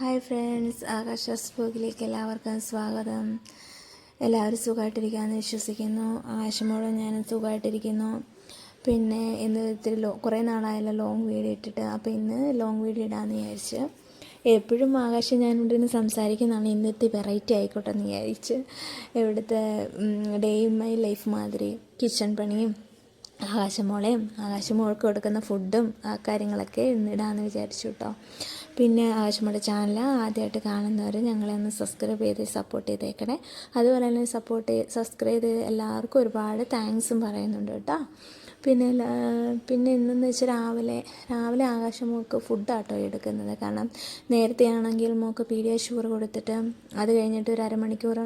Hi friends Akash ബ്ലോഗിലേക്ക് എല്ലാവർക്കും സ്വാഗതം. എല്ലാവരും സുഖമായിട്ടിരിക്കാമെന്ന് വിശ്വസിക്കുന്നു. ആകാശമോളും ഞാനും സുഖമായിട്ടിരിക്കുന്നു. പിന്നെ ഇന്ന് ഇത്തിരി ലോ കുറേ നാളായല്ലോ ലോങ് വീഡിയോ ഇട്ടിട്ട്. അപ്പോൾ ഇന്ന് ലോങ് വീഡിയോ ഇടാമെന്ന് വിചാരിച്ച് എപ്പോഴും ആകാശം ഞാനിവിടെ നിന്ന് സംസാരിക്കുന്നതാണ്. ഇന്നത്തെ വെറൈറ്റി ആയിക്കോട്ടെ എന്ന് വിചാരിച്ച്. ഇവിടുത്തെ ഡേ ഇൻ മൈ ലൈഫ് മാതിരി കിച്ചൺ പണിയും ആകാശമോളെയും ആകാശമോൾക്ക് കൊടുക്കുന്ന ഫുഡും ആ കാര്യങ്ങളൊക്കെ ഇന്നിടാമെന്ന് വിചാരിച്ചു കേട്ടോ പിന്നെ ആവശ്യമുള്ള ചാനൽ ആദ്യമായിട്ട് കാണുന്നവർ ഞങ്ങളെ ഒന്ന് സബ്സ്ക്രൈബ് ചെയ്ത് സപ്പോർട്ട് ചെയ്തേക്കണേ. അതുപോലെ തന്നെ സപ്പോർട്ട് ചെയ്ത് സബ്സ്ക്രൈബ് ചെയ്ത് എല്ലാവർക്കും ഒരുപാട് താങ്ക്സും പറയുന്നുണ്ട് കേട്ടോ. പിന്നെ പിന്നെ ഇന്നെന്ന് വെച്ചാൽ രാവിലെ രാവിലെ ആകാശം മോൾക്ക് ഫുഡാട്ടോ എടുക്കുന്നത്. കാരണം നേരത്തെ ആണെങ്കിൽ മോൾക്ക് പീഡിയാഷുഗർ കൊടുത്തിട്ട് അത് കഴിഞ്ഞിട്ട് ഒരു അരമണിക്കൂർ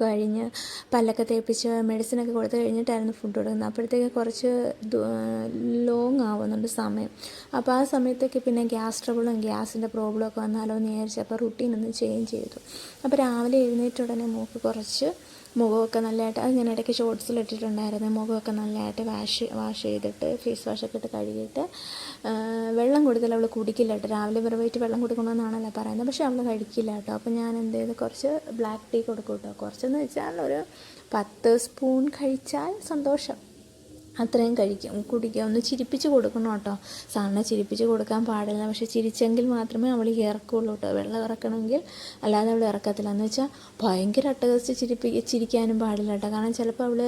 കഴിഞ്ഞ് പല്ലൊക്കെ തേപ്പിച്ച് മെഡിസിനൊക്കെ കൊടുത്തു കഴിഞ്ഞിട്ടായിരുന്നു ഫുഡ് കൊടുക്കുന്നത്. അപ്പോഴത്തേക്ക് കുറച്ച് ലോങ് ആവുന്നുണ്ട് സമയം. അപ്പോൾ ആ സമയത്തേക്ക് പിന്നെ ഗ്യാസ് ട്രബിളും ഗ്യാസിന്റെ പ്രോബ്ലമൊക്കെ വന്നാലോ എന്ന് അപ്പോൾ റുട്ടീൻ ഒന്ന് ചേഞ്ച് ചെയ്തു. അപ്പോൾ രാവിലെ എഴുന്നേറ്റ ഉടനെ മൂക്ക് കുറച്ച് മുഖമൊക്കെ നല്ലതായിട്ട് അത് ഞാൻ ഇടയ്ക്ക് ഷോർട്സിൽ ഇട്ടിട്ടുണ്ടായിരുന്നു മുഖമൊക്കെ നല്ലതായിട്ട് വാഷ് വാഷ് ചെയ്തിട്ട് ഫേസ് വാഷൊക്കെ ഇട്ട് കഴുകിയിട്ട് വെള്ളം കൊടുത്താൽ അവൾ കുടിക്കില്ല കേട്ടോ. രാവിലെ വെറുതെ വെള്ളം കൊടുക്കണമെന്നാണല്ലോ പറയുന്നത്. പക്ഷേ അവൾ കഴിക്കില്ല കേട്ടോ. അപ്പോൾ ഞാൻ എന്ത് ചെയ്ത്? കുറച്ച് ബ്ലാക്ക് ടീ കൊടുക്കും കേട്ടോ. കുറച്ചെന്ന് വെച്ചാൽ ഒരു പത്ത് സ്പൂൺ കഴിച്ചാൽ സന്തോഷം. അത്രയും കഴിക്കും കുടിക്കുക ഒന്ന് ചിരിപ്പിച്ച് കൊടുക്കണം കേട്ടോ. സാറിനെ ചിരിപ്പിച്ച് കൊടുക്കാൻ പാടില്ല. പക്ഷെ ചിരിച്ചെങ്കിൽ മാത്രമേ അവൾ ഇറക്കുള്ളൂ കേട്ടോ. വെള്ളം ഇറക്കണമെങ്കിൽ അല്ലാതെ അവൾ ഇറക്കത്തില്ല. എന്ന് വെച്ചാൽ ഭയങ്കര അട്ടകസ്റ്റ് ചിരിപ്പി ചിരിക്കാനും പാടില്ല കേട്ടോ. കാരണം ചിലപ്പോൾ അവൾ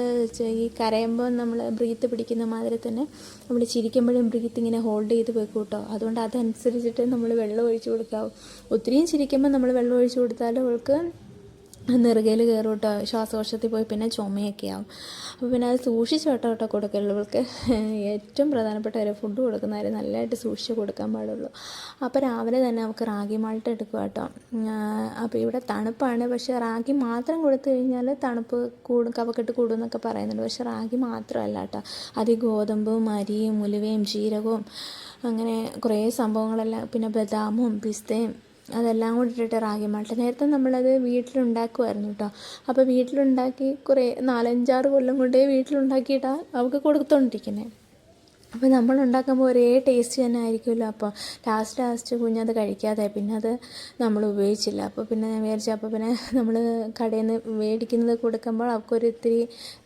ഈ കരയുമ്പോൾ നമ്മൾ ബ്രീത്ത് പിടിക്കുന്ന മാതിരി തന്നെ നമ്മൾ ചിരിക്കുമ്പോഴും ബ്രീത്ത് ഇങ്ങനെ ഹോൾഡ് ചെയ്ത് വെക്കും കേട്ടോ. അതുകൊണ്ട് അതനുസരിച്ചിട്ട് നമ്മൾ വെള്ളം ഒഴിച്ച് കൊടുക്കാവും. ഒത്തിരിയും ചിരിക്കുമ്പോൾ നമ്മൾ വെള്ളം ഒഴിച്ച് കൊടുത്താൽ അവൾക്ക് നെറുകയിൽ കയറും കേട്ടോ ശ്വാസകോശത്തിൽ പോയി പിന്നെ ചുമയൊക്കെ ആവും. അപ്പോൾ പിന്നെ അത് സൂക്ഷിച്ച് കേട്ടോ കേട്ടോ കൊടുക്കലുള്ളവർക്ക് ഏറ്റവും പ്രധാനപ്പെട്ട ഒരു ഫുഡ് കൊടുക്കുന്നവരെ നല്ലതായിട്ട് സൂക്ഷിച്ച് കൊടുക്കാൻ പാടുള്ളൂ. അപ്പോൾ രാവിലെ തന്നെ നമുക്ക് റാഗി മാൾട്ട് എടുക്കുക കേട്ടോ. അപ്പോൾ ഇവിടെ തണുപ്പാണ്. പക്ഷേ റാഗി മാത്രം കൊടുത്തു കഴിഞ്ഞാൽ തണുപ്പ് കൂടും കവക്കെട്ട് കൂടും എന്നൊക്കെ പറയുന്നുണ്ട്. പക്ഷേ റാഗി മാത്രമല്ല കേട്ടോ. അത് ഗോതമ്പും അരിയും ഉലുവയും ജീരകവും അങ്ങനെ കുറേ സംഭവങ്ങളെല്ലാം. പിന്നെ ബദാമും പിസ്തയും അതെല്ലാം കൂടി ഇട്ടിട്ട് റാഗി മാൾട്ട്. നേരത്തെ നമ്മളത് വീട്ടിലുണ്ടാക്കുമായിരുന്നു കേട്ടോ. അപ്പോൾ വീട്ടിലുണ്ടാക്കി കുറേ നാലഞ്ചാറ് കൊല്ലം കൊണ്ടേ വീട്ടിലുണ്ടാക്കിയിട്ടാണ് അവൾക്ക് കൊടുത്തുകൊണ്ടിരിക്കുന്നത് അപ്പോൾ നമ്മൾ ഉണ്ടാക്കുമ്പോൾ ഒരേ ടേസ്റ്റ് തന്നെ ആയിരിക്കുമല്ലോ. അപ്പോൾ ലാസ്റ്റ് ലാസ്റ്റ് കുഞ്ഞത് കഴിക്കാതെ പിന്നെ അത് നമ്മൾ ഉപയോഗിച്ചില്ല. അപ്പോൾ പിന്നെ ഞാൻ വിചാരിച്ചു അപ്പോൾ പിന്നെ നമ്മൾ കടയിൽ നിന്ന് മേടിക്കുന്നത് കൊടുക്കുമ്പോൾ അവൾക്കൊരു ഇത്തിരി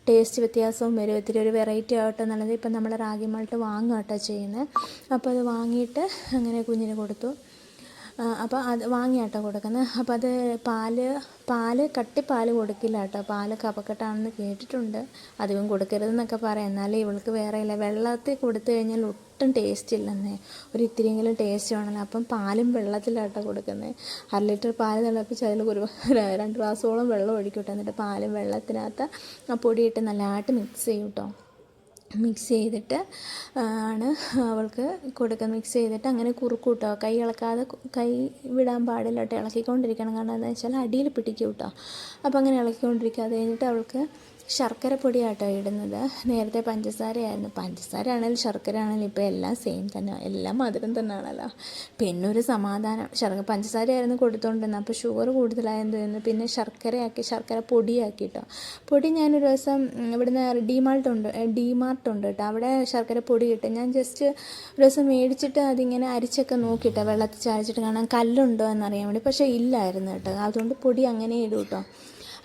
ടേസ്റ്റ് വ്യത്യാസവും വരും. ഇത്തിരി ഒരു വെറൈറ്റി ആവട്ടെ എന്നുള്ളത് ഇപ്പം നമ്മൾ റാഗി മാൾട്ട് വാങ്ങുക കേട്ടോ ചെയ്യുന്നത് അപ്പോൾ അത് വാങ്ങിയിട്ട് അങ്ങനെ കുഞ്ഞിന് കൊടുത്തു. അപ്പോൾ അത് വാങ്ങിയാട്ടോ കൊടുക്കുന്നത് അപ്പോൾ അത് പാൽ പാൽ കട്ടിപ്പാൽ കൊടുക്കില്ല കേട്ടോ പാൽ കപക്കെട്ടാണെന്ന് കേട്ടിട്ടുണ്ട്. അധികം കൊടുക്കരുതെന്നൊക്കെ പറയാം. എന്നാലും ഇവൾക്ക് വേറെ ഇല്ല വെള്ളത്തിൽ കൊടുത്തു കഴിഞ്ഞാൽ ഒട്ടും ടേസ്റ്റ് ഇല്ലെന്നേ. ഒരു ഇത്തിരിയെങ്കിലും ടേസ്റ്റ് വേണമല്ലോ അപ്പം പാലും വെള്ളത്തിലാട്ടോ കൊടുക്കുന്നത് അര ലിറ്റർ പാൽ തിളപ്പിച്ച് അതിൽ ഒരു രണ്ട് ഗ്ലാസ്സോളം വെള്ളം ഒഴിക്കും എന്നിട്ട് പാലും വെള്ളത്തിനകത്ത് ആ പൊടിയിട്ട് നല്ലതായിട്ട് മിക്സ് ചെയ്യും കേട്ടോ മിക്സ് ചെയ്തിട്ട് ആണ് അവൾക്ക് കൊടുക്കുക മിക്സ് ചെയ്തിട്ട് അങ്ങനെ കുറുക്കൂട്ടോ കേട്ടോ കൈ ഇളക്കാതെ കൈ വിടാൻ പാടില്ല കേട്ടോ ഇളക്കിക്കൊണ്ടിരിക്കണം. കാരണം എന്താണെന്ന് വെച്ചാൽ അടിയിൽ പിടിക്കും കേട്ടോ അപ്പോൾ അങ്ങനെ ഇളക്കിക്കൊണ്ടിരിക്കുക അത് കഴിഞ്ഞിട്ട് അവൾക്ക് ശർക്കര പൊടിയാട്ടോ ഇടുന്നത്. നേരത്തെ പഞ്ചസാരയായിരുന്നു. പഞ്ചസാര ആണെങ്കിലും ശർക്കര ആണെങ്കിലും ഇപ്പോൾ എല്ലാം സെയിം തന്നെ. എല്ലാം മധുരം തന്നെയാണല്ലോ പിന്നെ ഒരു സമാധാനം. ശർക്കര പഞ്ചസാരയായിരുന്നു കൊടുത്തുകൊണ്ടിരുന്നത് അപ്പോൾ ഷുഗർ കൂടുതലായെന്ന് തോന്നുന്നു പിന്നെ ശർക്കരയാക്കി ശർക്കര പൊടിയാക്കി കേട്ടോ പൊടി ഞാനൊരു ദിവസം ഇവിടുന്ന് ഡിമാർട്ട് ഉണ്ട് ഡിമാർട്ട് ഉണ്ട് കേട്ടോ. അവിടെ ശർക്കര പൊടി കിട്ടും ഞാൻ ജസ്റ്റ് ഒരു ദിവസം മേടിച്ചിട്ട് അതിങ്ങനെ അരിച്ചൊക്കെ നോക്കിയിട്ടോ വെള്ളത്തിൽ ചാരിച്ചിട്ട് കാണാൻ കല്ലുണ്ടോ എന്നറിയാൻ വേണ്ടി. പക്ഷേ ഇല്ലായിരുന്നു കേട്ടോ. അതുകൊണ്ട് പൊടി അങ്ങനെ ഇടും കേട്ടോ.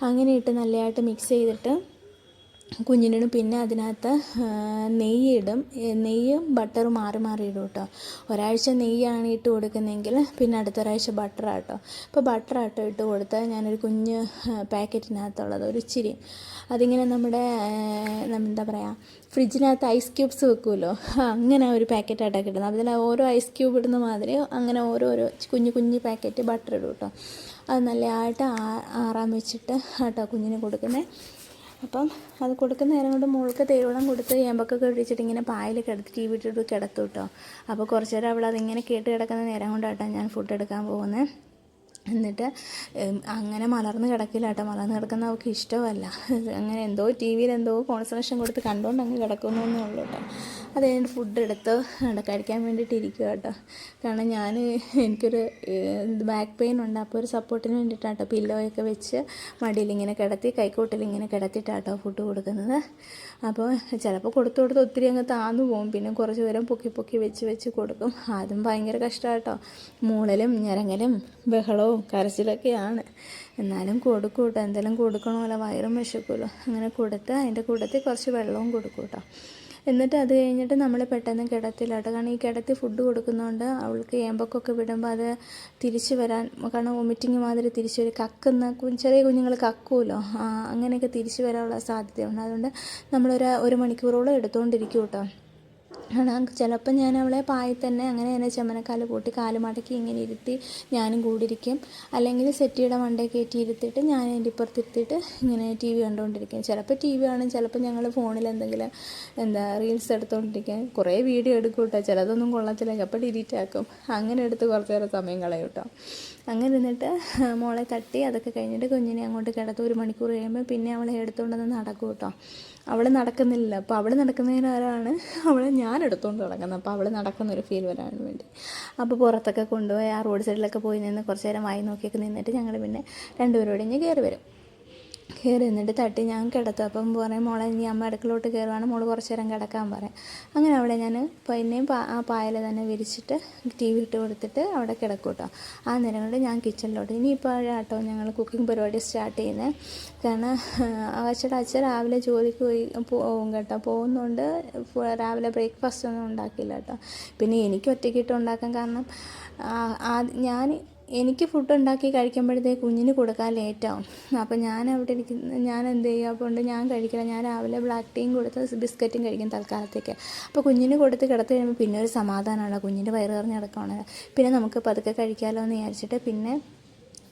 അങ്ങനെ ഇട്ട് നല്ലതായിട്ട് മിക്സ് ചെയ്തിട്ട് കുഞ്ഞിനും പിന്നെ അതിനകത്ത് നെയ്യ് ഇടും നെയ്യും ബട്ടറും മാറി മാറി ഇടും കേട്ടോ ഒരാഴ്ച നെയ്യാണ് ഇട്ട് കൊടുക്കുന്നതെങ്കിൽ പിന്നെ അടുത്ത ഒരാഴ്ച ബട്ടറാട്ടോ ഇപ്പോൾ ബട്ടറാട്ടോ ഇട്ട് കൊടുത്താൽ ഞാനൊരു കുഞ്ഞ് പാക്കറ്റിനകത്തുള്ളത് ഒരു ഇച്ചിരി. അതിങ്ങനെ നമ്മുടെ എന്താ പറയുക ഫ്രിഡ്ജിനകത്ത് ഐസ് ക്യൂബ്സ് വെക്കുമല്ലോ അങ്ങനെ ഒരു പാക്കറ്റായിട്ടൊക്കെ കിട്ടുന്നത്. അതിൽ ഓരോ ഐസ് ക്യൂബ് ഇടുന്ന മാതിരി അങ്ങനെ ഓരോരോ കുഞ്ഞു കുഞ്ഞു പാക്കറ്റ് ബട്ടർ ഇടും കേട്ടോ അത് നല്ലതായിട്ട് ആറാൻ വെച്ചിട്ട് ആട്ടോ കുഞ്ഞിന് കൊടുക്കുന്നത് അപ്പം അത് കൊടുക്കുന്ന നേരം കൊണ്ട് മോൾക്ക് തേവളം കൊടുത്ത് ഏമ്പൊക്കെ കഴിച്ചിട്ട് ഇങ്ങനെ പായൽ കിടത്തി ടി വി ഇട്ടിട്ട് കിടത്തു കേട്ടോ അപ്പോൾ കുറച്ച് നേരം അവൾ അതിങ്ങനെ കേട്ട് കിടക്കുന്ന നേരം കൊണ്ടാട്ടോ ഞാൻ ഫുഡ് എടുക്കാൻ പോകുന്നത് എന്നിട്ട് അങ്ങനെ മലർന്ന് കിടക്കില്ല കേട്ടോ മലർന്ന് കിടക്കുന്ന അവൾക്ക് ഇഷ്ടമല്ല. അങ്ങനെ എന്തോ ടി വിയിൽ എന്തോ കോൺസെൻട്രേഷൻ കൊടുത്ത് കണ്ടുകൊണ്ട് അങ്ങ് കിടക്കുന്നു എന്നേ ഉള്ളൂ കേട്ടോ അത് ഫുഡ് എടുത്ത് അവിടെ കഴിക്കാൻ വേണ്ടിയിട്ട് ഇരിക്കുക കേട്ടോ. കാരണം ഞാൻ എനിക്കൊരു ബാക്ക് പെയിൻ ഉണ്ട്. അപ്പോൾ ഒരു സപ്പോർട്ടിന് വേണ്ടിയിട്ടാട്ടോ പില്ലോയൊക്കെ വെച്ച് മടിയിൽ ഇങ്ങനെ കിടത്തി കൈക്കോട്ടിൽ ഇങ്ങനെ കിടത്തിയിട്ടാട്ടോ ഫുഡ് കൊടുക്കുന്നത്. അപ്പോൾ ചിലപ്പോൾ കൊടുത്തു കൊടുത്ത് ഒത്തിരി അങ്ങ് താന്നു പോകും പിന്നെ കുറച്ച് നേരം പൊക്കി പൊക്കി വെച്ച് വെച്ച് കൊടുക്കും. അതും ഭയങ്കര കഷ്ടമാട്ടോ മൂളലും ഞരങ്ങലും ബഹളവും കരച്ചിലൊക്കെയാണ്. എന്നാലും കൊടുക്കും കേട്ടോ. എന്തെങ്കിലും കൊടുക്കണമല്ലോ. വയറും വിശക്കുമല്ലോ. അങ്ങനെ കൊടുത്ത് അതിന്റെ കൂട്ടത്തിൽ കുറച്ച് വെള്ളവും കൊടുക്കും കേട്ടോ. എന്നിട്ട് അത് കഴിഞ്ഞിട്ട് നമ്മൾ പെട്ടെന്ന് കിടത്തിലാട്ടോ കാരണം ഈ കിടത്തി ഫുഡ് കൊടുക്കുന്നതുകൊണ്ട് അവൾക്ക് ഏമ്പൊക്കൊക്കെ വിടുമ്പോൾ അത് തിരിച്ച് വരാൻ കാരണം വൊമിറ്റിങ് മാതിരി തിരിച്ച് വരും. കക്കുന്ന ചെറിയ കുഞ്ഞുങ്ങൾ കക്കുമല്ലോ അങ്ങനെയൊക്കെ തിരിച്ച് വരാനുള്ള സാധ്യതയുണ്ട്. അതുകൊണ്ട് നമ്മളൊരു ഒരു മണിക്കൂറോളം എടുത്തുകൊണ്ടിരിക്കും കേട്ടോ ചിലപ്പോൾ ഞാൻ അവളെ പായി തന്നെ അങ്ങനെ തന്നെ ചെമ്മനക്കാൽ കൂട്ടി കാൽ മടക്കി ഇങ്ങനെ ഇരുത്തി ഞാനും കൂടിയിരിക്കും. അല്ലെങ്കിൽ സെറ്റിയുടെ മണ്ടേ കയറ്റി ഇരുത്തിയിട്ട് ഞാൻ എന്റെ ഇപ്പുറത്ത് ഇരുത്തിയിട്ട് ഇങ്ങനെ ടി വി കണ്ടുകൊണ്ടിരിക്കും. ചിലപ്പോൾ ടി വി കാണും ചിലപ്പോൾ ഞങ്ങൾ ഫോണിൽ എന്തെങ്കിലും എന്താ റീൽസ് എടുത്തുകൊണ്ടിരിക്കും. കുറേ വീഡിയോ എടുക്കും കേട്ടോ. ചിലതൊന്നും കൊള്ളത്തില്ല. അപ്പോൾ ഡിലീറ്റ് ആക്കും. അങ്ങനെ എടുത്ത് കുറച്ച് നേരം സമയം കളയും കേട്ടോ. അങ്ങനെ നിന്നിട്ട് മോളെ തട്ടി അതൊക്കെ കഴിഞ്ഞിട്ട് കുഞ്ഞിനെ അങ്ങോട്ട് കിടത്ത് ഒരു മണിക്കൂർ കഴിയുമ്പോൾ പിന്നെ അവളെ എടുത്തുകൊണ്ടൊന്ന് നടക്കും കേട്ടോ. അവൾ നടക്കുന്നില്ല അപ്പോൾ അവൾ നടക്കുന്നതിനാലാണ് അവളെ ഞാൻ എടുത്തുകൊണ്ട് നടക്കുന്നത്. അപ്പോൾ അവൾ നടക്കുന്നൊരു ഫീൽ വരാൻ വേണ്ടി. അപ്പോൾ പുറത്തൊക്കെ കൊണ്ടുപോയി ആ റോഡ് സൈഡിലൊക്കെ പോയി നിന്ന് കുറച്ച് നേരം വായി നോക്കിയൊക്കെ നിന്നിട്ട് ഞങ്ങൾ പിന്നെ രണ്ടുപേരോടെ ഇങ്ങനെ കയറി വരും. കയറി എന്നിട്ട് തട്ടി ഞാൻ കിടത്തും. അപ്പം പറയും മോളെ ഇനി അമ്മ അടുക്കളോട്ട് കയറുവാണ്. മോൾ കുറച്ച് നേരം കിടക്കാൻ പറയും. അങ്ങനെ അവിടെ ഞാൻ പിന്നെയും ആ പായൽ തന്നെ വിരിച്ചിട്ട് ടി വി ഇട്ട് കൊടുത്തിട്ട് അവിടെ കിടക്കും കേട്ടോ ആ നേരം കൊണ്ട് ഞാൻ കിച്ചണിലോട്ട് ഇനിയിപ്പോൾ ആട്ടോ ഞങ്ങൾ കുക്കിംഗ് പരിപാടി സ്റ്റാർട്ട് ചെയ്യുന്നത് കാരണം അച്ഛടെ അച്ഛൻ രാവിലെ ജോലിക്ക് പോയി പോകും കേട്ടോ. പോകുന്നതുകൊണ്ട് രാവിലെ ബ്രേക്ക്ഫാസ്റ്റ് ഒന്നും ഉണ്ടാക്കില്ല കേട്ടോ പിന്നെ എനിക്ക് ഒറ്റയ്ക്കിട്ട് ഉണ്ടാക്കാൻ കാരണം ഞാൻ എനിക്ക് ഫുഡ് ഉണ്ടാക്കി കഴിക്കുമ്പോഴത്തേക്ക് കുഞ്ഞിന് കൊടുക്കാൻ ലേറ്റാവും അപ്പോൾ ഞാൻ അവിടെ ഇരിക്കുന്ന ഞാൻ എന്ത് ചെയ്യും? അപ്പോൾ ഉണ്ട് ഞാൻ കഴിക്കില്ല. ഞാൻ രാവിലെ ബ്ലാക്ക് ടീയും കൊടുത്ത് ബിസ്ക്കറ്റും കഴിക്കും തൽക്കാലത്തേക്ക്. അപ്പോൾ കുഞ്ഞിന് കൊടുത്ത് കിടത്തി കഴിയുമ്പോൾ പിന്നെ ഒരു സമാധാനമാണ്. കുഞ്ഞിന്റെ വയറ് നിറഞ്ഞ് കിടക്കുകയാണ് പിന്നെ നമുക്ക് പതുക്കെ കഴിക്കാമല്ലോ എന്ന് വിചാരിച്ചിട്ട് പിന്നെ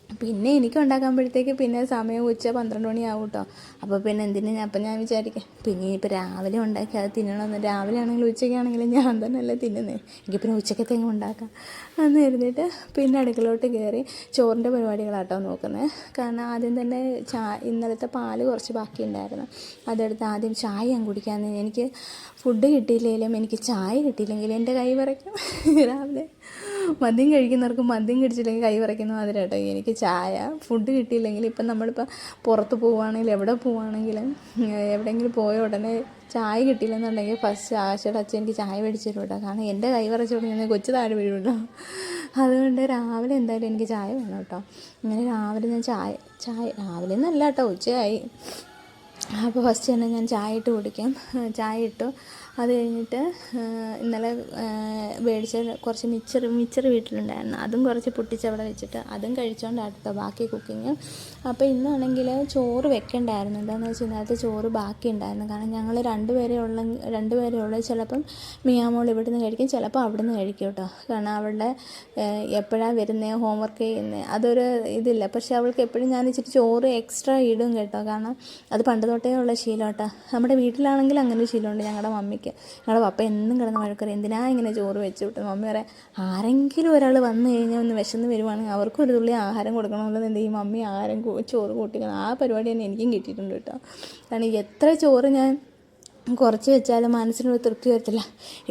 പിന്നെ എനിക്ക് ഉണ്ടാക്കുമ്പോഴത്തേക്ക് പിന്നെ സമയം ഉച്ച പന്ത്രണ്ട് മണിയാവും കേട്ടോ. അപ്പോൾ പിന്നെ എന്തിനു ഞാൻ അപ്പം ഞാൻ വിചാരിക്കാം പിന്നെ ഇപ്പോൾ രാവിലെ ഉണ്ടാക്കി അത് തിന്നണമെന്ന് രാവിലെ ആണെങ്കിലും ഉച്ചയ്ക്കാണെങ്കിലും ഞാൻ തന്നെയല്ലേ തിന്നുന്നത് എനിക്ക് പിന്നെ ഉച്ചക്കത്തേക്കും ഉണ്ടാക്കാം. എന്ന് ഇരുന്നിട്ട് പിന്നെ അടുക്കളോട്ട് കയറി ചോറിന്റെ പരിപാടികളാട്ടോ നോക്കുന്നത് കാരണം ആദ്യം തന്നെ ചാ ഇന്നലത്തെ പാൽ കുറച്ച് ബാക്കിയുണ്ടായിരുന്നു. അതെടുത്ത് ആദ്യം ചായ ഞാൻ കുടിക്കാമെന്ന് എനിക്ക് ഫുഡ് കിട്ടിയില്ലെങ്കിലും എനിക്ക് ചായ കിട്ടിയില്ലെങ്കിലും എന്റെ കൈ വിറയ്ക്കും. രാവിലെ. മദ്യം കഴിക്കുന്നവർക്ക് മദ്യം കഴിച്ചില്ലെങ്കിൽ കൈ വിറയ്ക്കുന്ന മാതിരി കേട്ടോ എനിക്ക് ചായ ഫുഡ് കിട്ടിയില്ലെങ്കിൽ ഇപ്പം നമ്മളിപ്പോൾ പുറത്ത് പോവുകയാണെങ്കിൽ എവിടെ പോവുകയാണെങ്കിലും എവിടെയെങ്കിലും പോയ ഉടനെ ചായ കിട്ടിയില്ലെന്നുണ്ടെങ്കിൽ ഫസ്റ്റ് ആശയുടെ അച്ഛൻ എനിക്ക് ചായ മേടിച്ചു തരും കേട്ടോ കാരണം എന്റെ കൈ വരച്ചു ഞാൻ കൊച്ചു താഴെ വീഴുമല്ലോ. അതുകൊണ്ട് രാവിലെ എന്തായാലും എനിക്ക് ചായ വേണം കേട്ടോ. അങ്ങനെ രാവിലെ ഞാൻ ചായ ചായ രാവിലെ എന്നല്ല കേട്ടോ ഉച്ചയായി. അപ്പോൾ ഫസ്റ്റ് തന്നെ ഞാൻ ചായ ഇട്ട് കുടിക്കാം. ചായ ഇട്ടു. അത് കഴിഞ്ഞിട്ട് ഇന്നലെ മേടിച്ച കുറച്ച് മിച്ചർ മിച്ചർ വീട്ടിലുണ്ടായിരുന്നു. അതും കുറച്ച് പൊട്ടിച്ച് അവിടെ വെച്ചിട്ട് അതും അടുത്ത ബാക്കി കുക്കിങ്. അപ്പോൾ ഇന്നാണെങ്കിൽ ചോറ് വെക്കണ്ടായിരുന്നു. എന്താണെന്ന് വെച്ചാൽ ഇന്നലത്തെ ചോറ് ബാക്കി ഉണ്ടായിരുന്നു കാരണം ഞങ്ങൾ രണ്ടുപേരെ ഉള്ള രണ്ടുപേരെ ഉള്ളത് ചിലപ്പം മിയാമോൾ ഇവിടെ നിന്ന് കഴിക്കും ചിലപ്പോൾ അവിടെ നിന്ന് കഴിക്കും കേട്ടോ. കാരണം അവളുടെ എപ്പോഴാണ് വരുന്നത് ഹോംവർക്ക് ചെയ്യുന്നത് അതൊരു ഇതില്ല. പക്ഷേ അവൾക്ക് എപ്പോഴും ഞാൻ ഇച്ചിരി ചോറ് എക്സ്ട്രാ ഇടും കേട്ടോ. കാരണം അത് പണ്ട് തൊട്ടേ ഉള്ള ശീലം കേട്ടോ. നമ്മുടെ വീട്ടിലാണെങ്കിൽ അങ്ങനെ ശീലമുണ്ട്. ഞങ്ങളുടെ മമ്മിക്ക്. ഞങ്ങളുടെ പപ്പ എന്നും കിടന്ന് വഴക്കറി എന്തിനാ ഇങ്ങനെ ചോറ് വെച്ച് വിട്ടു മമ്മി പറയാം ആരെങ്കിലും ഒരാൾ വന്നു കഴിഞ്ഞാൽ ഒന്ന് വിശന്ന് വരുവാണെങ്കിൽ അവർക്കും ഒരു തുള്ളി ആഹാരം കൊടുക്കണമല്ലോ എന്ത് ചെയ്യും മമ്മി ആഹാരം ചോറ് കൂട്ടിക്കണം ആ പരിപാടി തന്നെ എനിക്കും കിട്ടിയിട്ടുണ്ട് കേട്ടോ. കാരണം എത്ര ചോറ് ഞാൻ കുറച്ച് വെച്ചാലും മനസ്സിനൊരു തൃപ്തി വരത്തില്ല.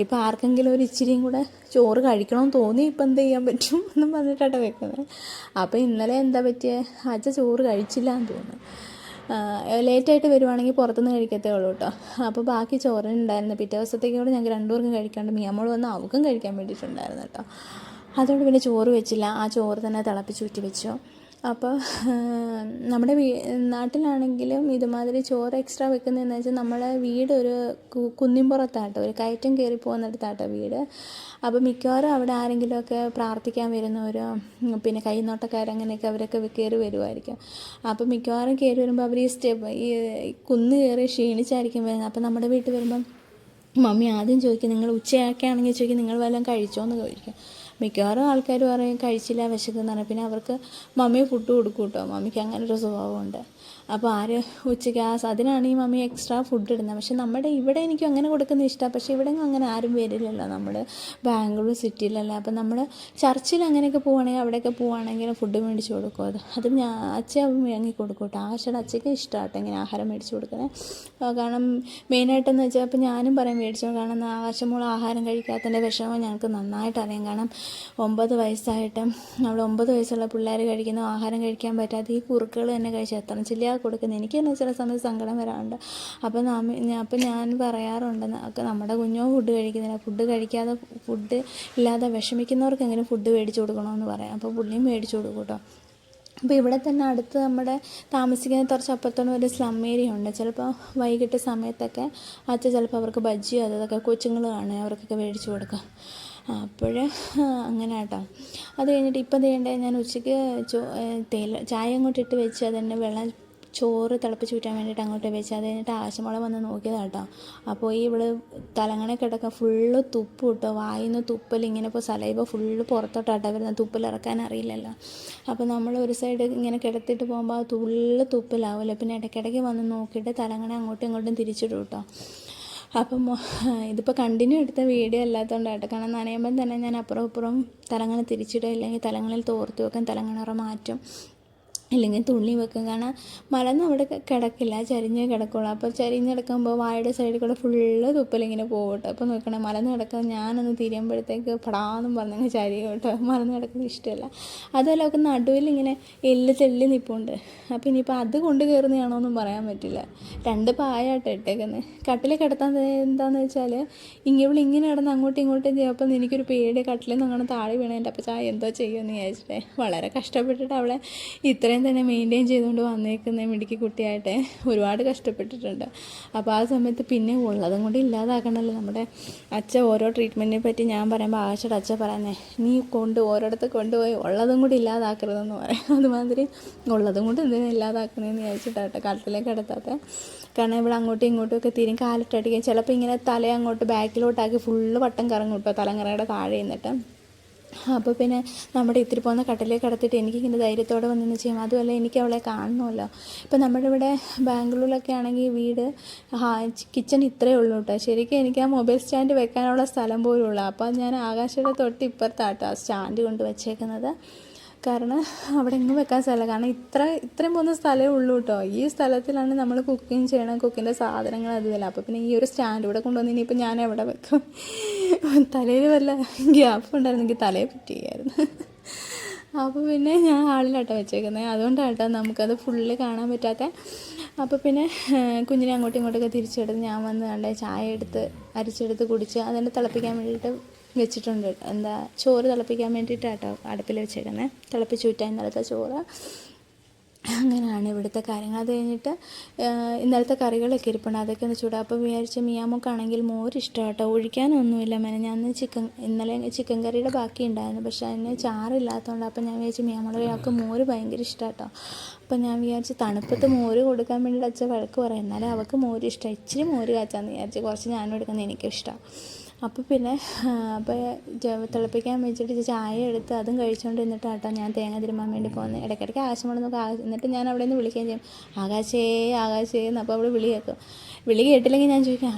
ഇപ്പോൾ ആർക്കെങ്കിലും ഒരു ഇച്ചിരിയും കൂടെ ചോറ് കഴിക്കണമെന്ന് തോന്നി ഇപ്പം എന്ത് ചെയ്യാൻ പറ്റും എന്നും പറഞ്ഞിട്ടാണ് വെക്കുന്നത്. അപ്പോൾ ഇന്നലെ എന്താ പറ്റിയത് അച്ഛ ചോറ് കഴിച്ചില്ല എന്ന് തോന്നുന്നു. ലേറ്റായിട്ട് വരുവാണെങ്കിൽ പുറത്തുനിന്ന് കഴിക്കത്തേ ഉള്ളൂ കേട്ടോ. അപ്പോൾ ബാക്കി ചോറുണ്ടായിരുന്നു പിറ്റേ ദിവസത്തേക്ക് കൂടെ ഞങ്ങൾക്ക് രണ്ടുപേർക്കും കഴിക്കാണ്ട് മിയമ്മോൾ വന്ന് അവൾക്കും കഴിക്കാൻ വേണ്ടിയിട്ടുണ്ടായിരുന്നു കേട്ടോ. അതുകൊണ്ട് പിന്നെ ചോറ് വെച്ചില്ല. ആ ചോറ് തന്നെ തിളപ്പിച്ച് ഊറ്റി വെച്ചു. അപ്പോൾ നമ്മുടെ വീ നാട്ടിലാണെങ്കിലും ഇതുമാതിരി ചോറ് എക്സ്ട്രാ വെക്കുന്നതെന്ന് വെച്ചാൽ നമ്മളെ വീട് ഒരു കുന്നിൻപുറത്താട്ടോ ഒരു കയറ്റം കയറി പോകുന്നിടത്താട്ടോ വീട്. അപ്പോൾ മിക്കവാറും അവിടെ ആരെങ്കിലുമൊക്കെ പ്രാർത്ഥിക്കാൻ വരുന്നവരോ പിന്നെ പിന്നെ കൈനോട്ടക്കാരങ്ങനെയൊക്കെ അവരൊക്കെ കയറി വരുമായിരിക്കും അപ്പോൾ മിക്കവാറും കയറി വരുമ്പോൾ അവർ ഈ സ്റ്റെപ്പ് ഈ കുന്ന് കയറി ക്ഷീണിച്ചായിരിക്കും വരുന്നത്. അപ്പോൾ നമ്മുടെ വീട്ടിൽ വരുമ്പം മമ്മി ആദ്യം ചോദിക്കും നിങ്ങൾ ഉച്ചയൊക്കെ ആണെങ്കിൽ ചോദിക്കും നിങ്ങൾ വല്ലതും കഴിച്ചോ എന്ന് ചോദിക്കും. മിക്കവാറും ആൾക്കാർ പറയും കഴിച്ചില്ല വിശക്കുന്നാണ് പിന്നെ അവർക്ക് മമ്മി ഫുഡ് കൊടുക്കും കേട്ടോ. മമ്മിക്ക് അങ്ങനെ ഒരു സ്വഭാവമുണ്ട്. അപ്പോൾ ആര് ഉച്ചയ്ക്ക് ആ അതിനാണ് ഈ മമ്മി എക്സ്ട്രാ ഫുഡ് ഇടുന്നത്. പക്ഷെ നമ്മുടെ ഇവിടെ എനിക്ക് അങ്ങനെ കൊടുക്കുന്ന ഇഷ്ടമാണ് പക്ഷേ ഇവിടെ അങ്ങനെ ആരും വരില്ലല്ലോ നമ്മൾ ബാംഗ്ലൂർ സിറ്റിയിലല്ല. അപ്പം നമ്മൾ ചർച്ചിൽ അങ്ങനെയൊക്കെ പോവുകയാണെങ്കിൽ അവിടെയൊക്കെ പോവുകയാണെങ്കിൽ ഫുഡ് മേടിച്ച് കൊടുക്കും. അത് അത് ഞാൻ അച്ഛൻ വാങ്ങി കൊടുക്കും കേട്ടോ. ആശയുടെ അച്ഛയ്ക്ക് ഇഷ്ടമാട്ടോ ഇങ്ങനെ ആഹാരം മേടിച്ച് കൊടുക്കുന്നത് കാരണം മെയിനായിട്ടെന്ന് വെച്ചാൽ അപ്പോൾ ഞാനും പറയും മേടിച്ചോ കാരണം ആകാശമോൾ ആഹാരം കഴിക്കാത്തതിന്റെ വിഷമം ഞങ്ങൾക്ക് നന്നായിട്ട് അറിയാം. കാരണം ഒമ്പത് വയസ്സായിട്ട് നമ്മൾ ഒമ്പത് വയസ്സുള്ള പിള്ളേർ കഴിക്കുന്ന ആഹാരം കഴിക്കാൻ പറ്റാതെ ഈ കുറുക്കുകൾ തന്നെ കഴിച്ച് എത്ര ചില്ല കൊടുക്കുന്നത് എനിക്ക് തന്നെ ചില സമയത്ത് സങ്കടം വരാറുണ്ട്. അപ്പോൾ നാം അപ്പം ഞാൻ പറയാറുണ്ട് നമ്മുടെ കുഞ്ഞോ ഫുഡ് കഴിക്കുന്നില്ല. ഫുഡ് കഴിക്കാതെ ഫുഡ് ഇല്ലാതെ വിഷമിക്കുന്നവർക്ക് എങ്ങനെ ഫുഡ് മേടിച്ചു കൊടുക്കണമെന്ന് പറയാം. അപ്പോൾ പുള്ളിയും മേടിച്ചു കൊടുക്കും കേട്ടോ. അപ്പോൾ ഇവിടെ തന്നെ അടുത്ത് നമ്മുടെ താമസിക്കുന്ന കുറച്ച് അപ്പുറത്തോളം ഒരു സ്ലം ഏരിയ ഉണ്ട്. ചിലപ്പോൾ വൈകിട്ട് സമയത്തൊക്കെ അച്ഛൻ ചിലപ്പോൾ അവർക്ക് ബജ്ജിയോ അതൊക്കെ കൊച്ചുങ്ങൾ കാണുക അവർക്കൊക്കെ മേടിച്ചു കൊടുക്കാം അപ്പോൾ അങ്ങനെ കേട്ടോ അത് കഴിഞ്ഞിട്ട് ഇപ്പം ചെയ്യേണ്ടത് ഞാൻ ഉച്ചയ്ക്ക് ചോ തേയില ചായ അങ്ങോട്ട് ഇട്ട് വെച്ച് അതന്നെ വെള്ളം ചോറ് തിളപ്പിച്ച് ഊറ്റാൻ വേണ്ടിയിട്ട് അങ്ങോട്ട് വെച്ച് അത് കഴിഞ്ഞിട്ട് ആശമോളെ വന്ന് നോക്കിയതാണ് കേട്ടോ അപ്പോൾ ഈ ഇവൾ തലങ്ങണ കിടക്കുക ഫുള്ള് തുപ്പ് കിട്ടോ. വായിന്ന് തുപ്പൽ ഇങ്ങനെ ഇപ്പോൾ സലൈവ ഫുള്ള് പുറത്തോട്ടാട്ടോ വരുന്നത്. തുപ്പൽ ഇറക്കാൻ അറിയില്ലല്ലോ. അപ്പോൾ നമ്മൾ ഒരു സൈഡ് ഇങ്ങനെ കിടത്തിട്ട് പോകുമ്പോൾ ആ തുപ്പലാവുമല്ലോ പിന്നെ ഇടയ്ക്കിടയ്ക്ക് വന്ന് നോക്കിയിട്ട് തലങ്ങണ അങ്ങോട്ടും ഇങ്ങോട്ടും തിരിച്ചിടും കേട്ടോ. അപ്പം ഇതിപ്പോൾ കണ്ടിന്യൂ എടുത്ത വീഡിയോ അല്ലാത്തതുകൊണ്ടായിട്ട് കാരണം നനയുമ്പം തന്നെ ഞാൻ അപ്പുറം ഇപ്പുറം തലങ്ങൾ തിരിച്ചിടുക ഇല്ലെങ്കിൽ തലങ്ങളിൽ തോർത്ത് വെക്കാൻ തലങ്ങണറ മാറ്റും. ഇല്ലെങ്കിൽ തുള്ളി വെക്കും. കാരണം മലന്ന് അവിടെ കിടക്കില്ല. ചരിഞ്ഞേ കിടക്കുള്ളൂ. അപ്പോൾ ചരിഞ്ഞ് കിടക്കുമ്പോൾ വായുടെ സൈഡിൽ കൂടെ ഫുള്ള് തുപ്പലിങ്ങനെ പോകട്ടെ അപ്പോൾ നോക്കണം മലന്ന് കിടക്കാൻ ഞാനൊന്ന് തിരിയുമ്പോഴത്തേക്ക് പടാന്നും പറഞ്ഞങ്ങ് ചരി കേട്ടോ. മലന്ന് കിടക്കുന്ന ഇഷ്ടമല്ല. അതുപോലെ ഒക്കെ നടുവിൽ ഇങ്ങനെ എല്ല് തെള്ളി നിൽപ്പുണ്ട് അപ്പോൾ ഇനിയിപ്പോൾ അത് കൊണ്ട് കയറുന്നതാണോ ഒന്നും പറയാൻ പറ്റില്ല. രണ്ട് പായാട്ടോ ഇട്ടേക്കുന്നത് കട്ടിൽ കിടത്താൻ എന്താണെന്ന് വെച്ചാൽ ഇങ്ങനെ ഇങ്ങനെ കിടന്ന് അങ്ങോട്ടും ഇങ്ങോട്ടും ചെയ്യുമ്പോൾ എനിക്കൊരു പേടി. കട്ടിലിൽ നിന്ന് അങ്ങനെ താഴെ വീണതിന്റെ അപ്പം ചായ എന്തോ ചെയ്യുമെന്ന് വിചാരിച്ചിട്ടേ. വളരെ കഷ്ടപ്പെട്ടിട്ട് അവളെ ഇത്രയും തന്നെ മെയിന്റെയിൻ ചെയ്തുകൊണ്ട് വന്നേക്കുന്ന മിടുക്കി കുട്ടിയായിട്ട് ഒരുപാട് കഷ്ടപ്പെട്ടിട്ടുണ്ട്. അപ്പോൾ ആ സമയത്ത് പിന്നെ ഉള്ളതും കൊണ്ട് ഇല്ലാതാക്കണമല്ലോ നമ്മുടെ അച്ഛ ഓരോ ട്രീറ്റ്മെന്റിനെ പറ്റി ഞാൻ പറയുമ്പോൾ ആശയുടെ അച്ഛ പറയുന്നേ നീ കൊണ്ട് ഓരോടത്ത് കൊണ്ടുപോയി ഉള്ളതും കൂടി ഇല്ലാതാക്കരുതെന്ന് പറയും. അതുമാതിരി ഉള്ളതും കൊണ്ട് എന്തിനാ ഇല്ലാതാക്കണമെന്ന് വിചാരിച്ചിട്ടാട്ടെ കട്ടിലേക്ക് എടുത്താത്ത കാരണം ഇവിടെ അങ്ങോട്ടും ഇങ്ങോട്ടും ഒക്കെ തിരിയും കാലിട്ടടിക്കും. ചിലപ്പോൾ ഇങ്ങനെ തല അങ്ങോട്ട് ബാക്കിലോട്ടാക്കി ഫുള്ള് വട്ടം കറങ്ങും ഇപ്പോൾ തലങ്ങറയുടെ താഴെ നിന്നിട്ട്. അപ്പോൾ പിന്നെ നമ്മുടെ ഇത്തിരി പോകുന്ന കട്ടിലേക്ക് കടത്തിയിട്ട് എനിക്കിങ്ങനെ ധൈര്യത്തോടെ വന്നു ചെയ്യും അതുമല്ല എനിക്ക് അവളെ കാണണമല്ലോ. ഇപ്പം നമ്മുടെ ഇവിടെ ബാംഗ്ലൂരിലൊക്കെ ആണെങ്കിൽ വീട് കിച്ചൺ ഇത്രയേ ഉള്ളൂ കേട്ടോ. ശരിക്കും എനിക്ക് ആ മൊബൈൽ സ്റ്റാൻഡ് വെക്കാനുള്ള സ്ഥലം പോലും ഉള്ളൂ. അപ്പോൾ ഞാൻ ആകാശയുടെ തൊട്ട് ഇപ്പുറത്താട്ടോ ആ സ്റ്റാൻഡ് കൊണ്ട് വെച്ചേക്കുന്നത്. കാരണം അവിടെ എങ്ങും വെക്കാൻ സ്ഥലമില്ല. കാരണം ഇത്ര ഇത്രയും പോകുന്ന സ്ഥലമേ ഉള്ളൂ കേട്ടോ. ഈ സ്ഥലത്തിലാണ് നമ്മൾ കുക്കിംഗ് ചെയ്യണം കുക്കിന്റെ സാധനങ്ങൾ അതുമല്ല അപ്പോൾ പിന്നെ ഈ ഒരു സ്റ്റാൻഡ് ഇവിടെ കൊണ്ടുവന്ന് ഇനിയിപ്പോൾ ഞാൻ എവിടെ വെക്കും? തലയിൽ വല്ല ഗ്യാപ്പ് ഉണ്ടായിരുന്നെങ്കിൽ തലയെ പറ്റിയായിരുന്നു. അപ്പോൾ പിന്നെ ഞാൻ ഹാളിലാട്ടോ വെച്ചേക്കുന്നത് അതുകൊണ്ടാട്ടോ നമുക്കത് ഫുള്ള് കാണാൻ പറ്റാത്ത. അപ്പോൾ പിന്നെ കുഞ്ഞിനെ അങ്ങോട്ടും ഇങ്ങോട്ടൊക്കെ തിരിച്ചെടുത്ത് ഞാൻ വന്ന് കണ്ടേ ചായ എടുത്ത് അരിച്ചെടുത്ത് കുടിച്ച് അതിനെ തിളപ്പിക്കാൻ വേണ്ടിയിട്ട് വെച്ചിട്ടുണ്ട്. എന്താ ചോറ് തിളപ്പിക്കാൻ വേണ്ടിയിട്ടാട്ടോ അടുപ്പിൽ വെച്ചേക്കുന്നത് തിളപ്പിച്ച് ഊറ്റാൻ നടത്ത ചോറ്. അങ്ങനെയാണ് ഇവിടുത്തെ കാര്യങ്ങൾ. അത് കഴിഞ്ഞിട്ട് ഇന്നലത്തെ കറികളൊക്കെ ഇരിപ്പുണ്ട്. അതൊക്കെ ഒന്ന് ചൂടാ അപ്പോൾ വിചാരിച്ച മിയാമുക്കാണെങ്കിൽ മോര് ഇഷ്ടമാട്ടോ. ഒഴിക്കാനൊന്നുമില്ല ഞാൻ ചിക്കൻ ഇന്നലെ ചിക്കൻ കറിയുടെ ബാക്കി ഉണ്ടായിരുന്നു. പക്ഷെ അതിന് ചാറില്ലാത്തതുകൊണ്ട് അപ്പോൾ ഞാൻ വിചാരിച്ചു മിയാമോളെ മോര് ഭയങ്കര ഇഷ്ടമാട്ടോ. അപ്പോൾ ഞാൻ വിചാരിച്ച് തണുപ്പത്ത് മോര് കൊടുക്കാൻ വേണ്ടിയിട്ട് അച്ഛൻ വഴക്ക് പറയും. എന്നാലും അവൾക്ക് മോര് ഇഷ്ടം. ഇച്ചിരി മോര് കാച്ചാന്ന് വിചാരിച്ച് കുറച്ച് ഞാനും എടുക്കുന്നത് എനിക്കും ഇഷ്ടമാണ്. അപ്പോൾ പിന്നെ അപ്പോൾ തിളപ്പിക്കാൻ വെച്ചിട്ട് ചായ എടുത്ത് അതും കഴിച്ചുകൊണ്ട് ഇന്നിട്ട് കേട്ടോ ഞാൻ തേങ്ങ തിരുമാൻ വേണ്ടി പോകുന്നത് ഇടയ്ക്കിടയ്ക്ക് ആകാശം നോക്കുക എന്നിട്ട് ഞാൻ അവിടെ നിന്ന് വിളിക്കുകയും ചെയ്യും. ആകാശേ ആകാശേ എന്ന് അപ്പോൾ അവിടെ വിളി കേൾക്കും വിളി കേട്ടില്ലെങ്കിൽ ഞാൻ ചോദിക്കാം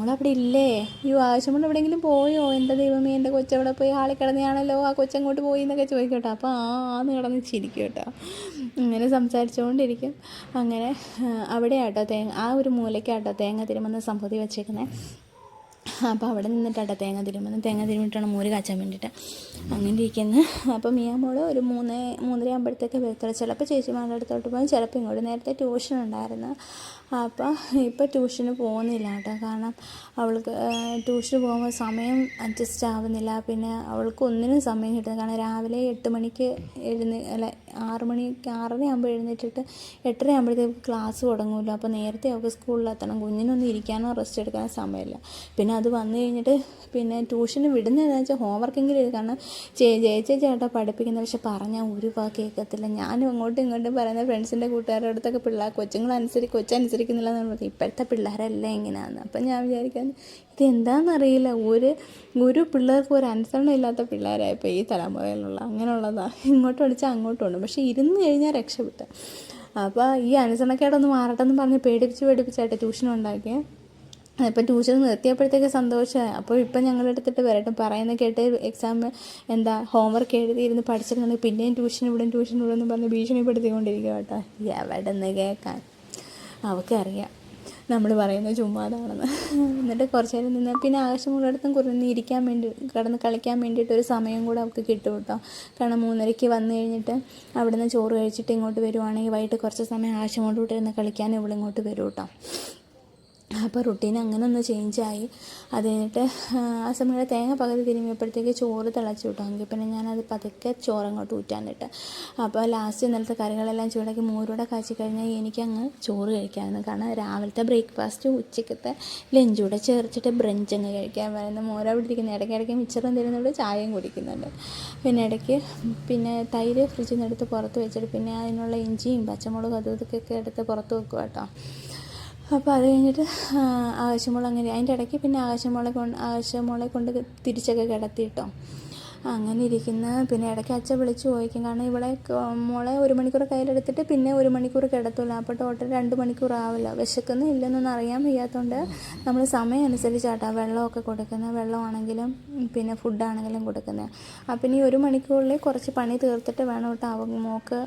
കൂടെ അവിടെ ഇല്ലേ? അയ്യോ ആകാശമോൾ എവിടെയെങ്കിലും പോയോ? എന്റെ ദൈവമേ എന്റെ കൊച്ചവിടെ പോയി ആളെ കിടന്നെയാണല്ലോ? ആ കൊച്ചങ്ങോട്ട് പോയി എന്നൊക്കെ ചോദിക്കും കേട്ടോ. അപ്പോൾ ആ ആന്ന് കിടന്ന് ചിരിക്കും കേട്ടോ. അങ്ങനെ സംസാരിച്ചുകൊണ്ടിരിക്കും അങ്ങനെ അവിടെ ആട്ടോ തേങ്ങ ആ ഒരു മൂലയ്ക്കാട്ടോ തേങ്ങ തിരുമെന്ന സംഭവത്തിൽ വെച്ചേക്കുന്നത് അപ്പോൾ അവിടെ നിന്നിട്ടാട്ടോ തേങ്ങ തിരുമ്പുന്നത് തേങ്ങ തിരുമ്മിട്ടാണ് മോര് കാച്ചാൻ വേണ്ടിയിട്ട് അങ്ങനെ ഇരിക്കുന്നു അപ്പോൾ മോൾ ഒരു മൂന്ന് മൂന്നര ആകുമ്പോഴത്തേക്ക് വരത്തുള്ളൂ ചിലപ്പോൾ ചേച്ചിമാരുടെ അടുത്തോട്ട് പോകും ചിലപ്പോൾ ഇങ്ങോട്ട് നേരത്തെ ട്യൂഷൻ ഉണ്ടായിരുന്നു അപ്പോൾ ഇപ്പോൾ ട്യൂഷന് പോകുന്നില്ല കേട്ടോ. കാരണം അവൾക്ക് ട്യൂഷന് പോകുമ്പോൾ സമയം അഡ്ജസ്റ്റ് ആവുന്നില്ല. പിന്നെ അവൾക്ക് ഒന്നിനും സമയം കിട്ടുന്നില്ല. കാരണം രാവിലെ എട്ട് മണിക്ക് എഴുന്ന അല്ല ആറ് മണിക്ക് ആറര ആകുമ്പോൾ എഴുന്നേറ്റിട്ട് എട്ടര ആകുമ്പോഴത്തേക്ക് ക്ലാസ് തുടങ്ങുമല്ലോ. അപ്പോൾ നേരത്തെ അവൾക്ക് സ്കൂളിലെത്തണം കുഞ്ഞിനൊന്നും ഇരിക്കാനോ റെസ്റ്റ് എടുക്കാനോ സമയമില്ല. പിന്നെ അത് വന്നു കഴിഞ്ഞിട്ട് പിന്നെ ട്യൂഷന് വിടുന്നതെന്ന് വെച്ചാൽ ഹോംവർക്കെങ്കിലും ഇത് കാരണം ചേ ചേച്ചി ചേട്ടാ പഠിപ്പിക്കുന്നത് പക്ഷെ പറഞ്ഞാൽ ഒരു വാക്ക് കേൾക്കത്തില്ല. ഞാനും അങ്ങോട്ടും ഇങ്ങോട്ടും പറയുന്ന ഫ്രണ്ട്സിന്റെ കൂട്ടുകാരുടെ അടുത്തൊക്കെ പിള്ളേർ കൊച്ചുങ്ങളനുസരിച്ച് കൊച്ചനുസരിക്കുന്നില്ല എന്ന് പറഞ്ഞത് ഇപ്പോഴത്തെ പിള്ളേരെല്ലാം എങ്ങനെയാണെന്ന് അപ്പം ഞാൻ വിചാരിക്കാൻ ഇത് എന്താണെന്നറിയില്ല ഒരു ഒരു പിള്ളേർക്ക് ഒരു അനുസരണം ഇല്ലാത്ത പിള്ളേരായപ്പോൾ ഈ തലമുറയിലുള്ള അങ്ങനെയുള്ളതാണ് ഇങ്ങോട്ട് വിളിച്ചാൽ അങ്ങോട്ടും ഉണ്ട്. പക്ഷേ ഇരുന്ന് കഴിഞ്ഞാൽ രക്ഷപ്പെട്ടു. അപ്പോൾ ഈ അനുസരണക്കേടൊന്ന് മാറട്ടെന്ന് പറഞ്ഞ് പേടിപ്പിച്ച് പേടിപ്പിച്ചായിട്ട് ട്യൂഷൻ ഉണ്ടാക്കിയേ. ഇപ്പം ട്യൂഷൻ നിർത്തിയപ്പോഴത്തേക്ക് സന്തോഷമായി അപ്പോൾ ഇപ്പം ഞങ്ങൾ എടുത്തിട്ട് വരട്ടെ. പറയുന്ന കേട്ട് എക്സാം എന്താ ഹോംവർക്ക് എഴുതി ഇരുന്ന് പഠിച്ചിരുന്നുണ്ടെങ്കിൽ പിന്നെയും ട്യൂഷൻ ഇവിടെയും ട്യൂഷൻ ഇവിടെ എന്ന് പറഞ്ഞ് ഭീഷണിപ്പെടുത്തിക്കൊണ്ടിരിക്കുക കേട്ടോ എവിടെ നിന്ന് കേൾക്കാൻ അവൾക്കറിയാം. നമ്മൾ പറയുന്നത് ചുമ്മാതാണെന്ന്. എന്നിട്ട് കുറച്ച് നേരം നിന്ന് പിന്നെ ആകാശം മുഴുവടത്തും കുറഞ്ഞ് ഇരിക്കാൻ വേണ്ടി കിടന്ന് കളിക്കാൻ വേണ്ടിയിട്ട് ഒരു സമയം കൂടെ അവൾക്ക് കിട്ടും കേട്ടോ. കാരണം മൂന്നരയ്ക്ക് വന്നു കഴിഞ്ഞിട്ട് അവിടുന്ന് ചോറ് കഴിച്ചിട്ട് ഇങ്ങോട്ട് വരുവാണെങ്കിൽ വൈകിട്ട് കുറച്ച് സമയം ആകാശം കൊണ്ടുവിട്ടിരുന്ന് കളിക്കാൻ ഇവളിങ്ങോട്ട് വരും കേട്ടോ. അപ്പോൾ റുട്ടീൻ അങ്ങനെ ഒന്ന് ചേഞ്ചായി അത് കഴിഞ്ഞിട്ട് ആ സമയത്ത് തേങ്ങ പകുതി തിരുമ്മിയപ്പോഴത്തേക്ക് ചോറ് തിളച്ചു വിട്ടു എങ്കിൽ പിന്നെ ഞാനത് പതുക്കെ ചോറങ്ങോട്ട് ഊറ്റാനിട്ട് അപ്പോൾ ലാസ്റ്റ് ഇന്നലത്തെ കറികളെല്ലാം ചൂടാക്കി മോരൂടെ കാച്ചി കഴിഞ്ഞാൽ എനിക്കങ്ങ് ചോറ് കഴിക്കാമായിരുന്നു. കാരണം രാവിലത്തെ ബ്രേക്ക്ഫാസ്റ്റ് ഉച്ചക്കത്തെ ലഞ്ചൂടെ ചേർച്ചിട്ട് ബ്രഞ്ച് അങ്ങ് കഴിക്കാൻ പറയുന്നത് മോര പിടിക്കുന്ന ഇടയ്ക്ക് ഇടയ്ക്ക് മിച്ചറും തരുന്നുണ്ട്. ചായയും കുടിക്കുന്നുണ്ട് പിന്നെ ഇടയ്ക്ക് പിന്നെ തൈര് ഫ്രിഡ്ജിൽ നിന്ന് എടുത്ത് പുറത്ത് വെച്ചിട്ട് പിന്നെ അതിനുള്ള ഇഞ്ചിയും പച്ചമുളകും അതും ഇതൊക്കെ എടുത്ത് പുറത്ത് വെക്കുക കേട്ടോ. അപ്പോൾ അത് കഴിഞ്ഞിട്ട് ആകാശമുള അങ്ങനെ അതിന്റെ ഇടയ്ക്ക് പിന്നെ ആകാശമുള കൊണ്ട് ആകാശമുളെ കൊണ്ട് തിരിച്ചൊക്കെ കിടത്തി കേട്ടോ അങ്ങനെ ഇരിക്കുന്ന പിന്നെ ഇടയ്ക്ക് അച്ഛൻ വിളിച്ച് ചോദിക്കും. കാരണം ഇവിടെ മോളെ ഒരു മണിക്കൂർ കയ്യിലെടുത്തിട്ട് പിന്നെ ഒരു മണിക്കൂർ കിടത്തില്ല അപ്പോൾ ടോട്ടൽ രണ്ട് മണിക്കൂർ ആവില്ല. വിശക്കുന്ന ഇല്ലെന്നൊന്നും അറിയാൻ വയ്യാത്തതുകൊണ്ട് നമ്മൾ സമയം അനുസരിച്ചാട്ടാ വെള്ളമൊക്കെ കൊടുക്കുന്നത് വെള്ളമാണെങ്കിലും പിന്നെ ഫുഡാണെങ്കിലും കൊടുക്കുന്നത് അപ്പം ഇനി ഒരു മണിക്കൂറിൽ കുറച്ച് പണി തീർത്തിട്ട് വേണം കേട്ടോ അവ മോക്ക്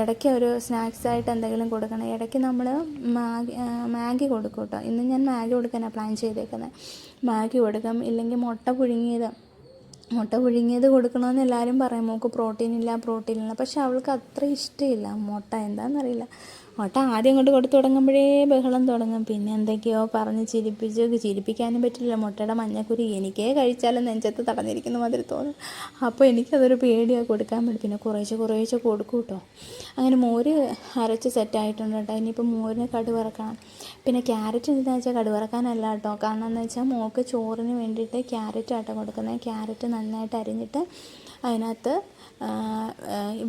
ഇടയ്ക്ക് ഒരു സ്നാക്സ് ആയിട്ട് എന്തെങ്കിലും കൊടുക്കണം. ഇടയ്ക്ക് നമ്മൾ മാഗി മാഗി കൊടുക്കും കേട്ടോ. ഇന്ന് ഞാൻ മാഗി കൊടുക്കാനാണ് പ്ലാൻ ചെയ്തേക്കുന്നത് മാഗി കൊടുക്കാം. ഇല്ലെങ്കിൽ മുട്ട പുഴുങ്ങിയത് മുട്ട പുഴുങ്ങിയത് കൊടുക്കണമെന്ന് എല്ലാവരും പറയും. മോൾക്ക് പ്രോട്ടീൻ ഇല്ല പ്രോട്ടീൻ ഇല്ല പക്ഷെ അവൾക്ക് അത്ര ഇഷ്ടമില്ല മുട്ട. എന്താണെന്നറിയില്ല മുട്ട ആദ്യം ഇങ്ങോട്ട് കൊടുത്തു തുടങ്ങുമ്പോഴേ ബഹളം തുടങ്ങും. പിന്നെ എന്തൊക്കെയോ പറഞ്ഞ് ചിരിപ്പിച്ച് ചിരിപ്പിക്കാനും പറ്റില്ല. മുട്ടയുടെ മഞ്ഞക്കുരി എനിക്കേ കഴിച്ചാലും നെഞ്ചത്ത് തടഞ്ഞിരിക്കുന്ന മാതിരി തോന്നും. അപ്പോൾ എനിക്കതൊരു പേടിയാണ് കൊടുക്കാൻ പറ്റും പിന്നെ കുറേശ്ശെ കുറേശ്ശെ കൊടുക്കും കേട്ടോ. അങ്ങനെ മോര് അരച്ച് സെറ്റായിട്ടുണ്ട് കേട്ടോ. ഇനിയിപ്പോൾ മോരിനെ കടുവറക്കണം. പിന്നെ ക്യാരറ്റ് എന്താണെന്ന് വെച്ചാൽ കടുവറക്കാനല്ല കേട്ടോ. കാരണം എന്ന് വെച്ചാൽ മോൾക്ക് ചോറിന് വേണ്ടിയിട്ട് ക്യാരറ്റ് ആട്ടോ കൊടുക്കുന്നത് ക്യാരറ്റ് നന്നായിട്ട് അരിഞ്ഞിട്ട് അതിനകത്ത്